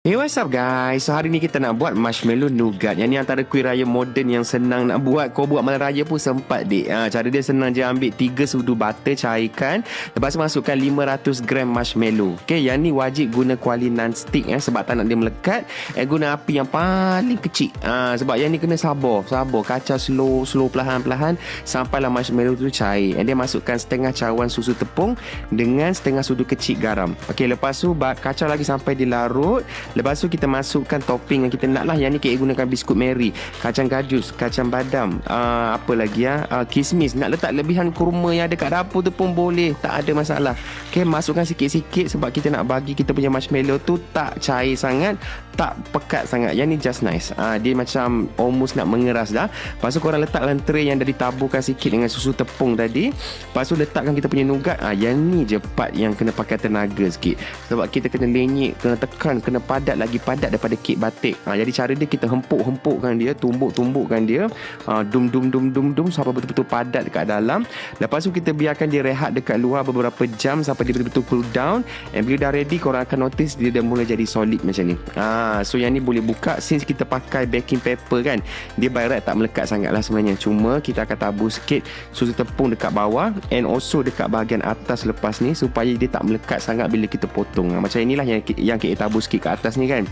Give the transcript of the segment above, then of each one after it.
Hey what's up guys? So hari ni kita nak buat marshmallow nougat. Yang ni antara kuih raya moden yang senang nak buat. Kau buat malam raya pun sempat dek ha, Cara dia senang je ambil 3 sudu butter cairkan. Lepas masukkan 500 gram marshmallow. Okay yang ni wajib guna kuali non-stick eh, Sebab tak nak dia melekat. Eh, Guna api yang paling kecil. Ha, Sebab yang ni kena sabar. Sabar. Kacau slow slow perlahan-perlahan Sampailah marshmallow tu cair. And dia masukkan setengah cawan susu tepung Dengan setengah sudu kecil garam. Okay lepas tu kacau lagi sampai dia larut Lepas tu kita masukkan topping yang kita nak lah. Yang ni kita gunakan biskut Mary, kacang gajus, kacang badam, uh, apa lagi ya, uh, kismis. Nak letak lebihan kurma yang ada kat dapur tu pun boleh. Tak ada masalah. Okay, masukkan sikit-sikit sebab kita nak bagi kita punya marshmallow tu tak cair sangat, tak pekat sangat. Yang ni just nice. Uh, dia macam almost nak mengeras dah. Lepas tu korang letak dalam tray yang dah ditaburkan sikit dengan susu tepung tadi. Lepas tu letakkan kita punya nougat. Uh, yang ni je part yang kena pakai tenaga sikit. Sebab kita kena lenyek, kena tekan, kena padat lagi padat daripada kek batik. Ha, jadi cara dia kita hempuk-hempukkan dia, tumbuk-tumbukkan dia, ha, dum dum dum dum dum sampai betul-betul padat dekat dalam. Lepas tu kita biarkan dia rehat dekat luar beberapa jam sampai dia betul-betul cool down. And bila dah ready korang akan notice dia dah mula jadi solid macam ni. Ha, so yang ni boleh buka since kita pakai baking paper kan. Dia by right tak melekat sangat lah sebenarnya. Cuma kita akan tabur sikit susu tepung dekat bawah and also dekat bahagian atas lepas ni supaya dia tak melekat sangat bila kita potong. Ha, macam inilah yang yang kita tabur sikit ke atas ni kan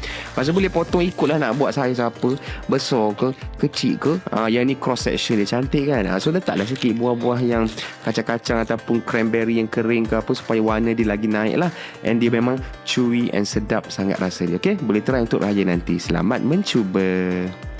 tu boleh potong ikut lah nak buat saiz apa Besar ke Kecil ke ha, Yang ni cross section dia cantik kan ha, So letaklah sikit buah-buah yang Kacang-kacang ataupun cranberry yang kering ke apa Supaya warna dia lagi naik lah And dia memang chewy and sedap sangat rasa dia Okay boleh try untuk raya nanti. Selamat mencuba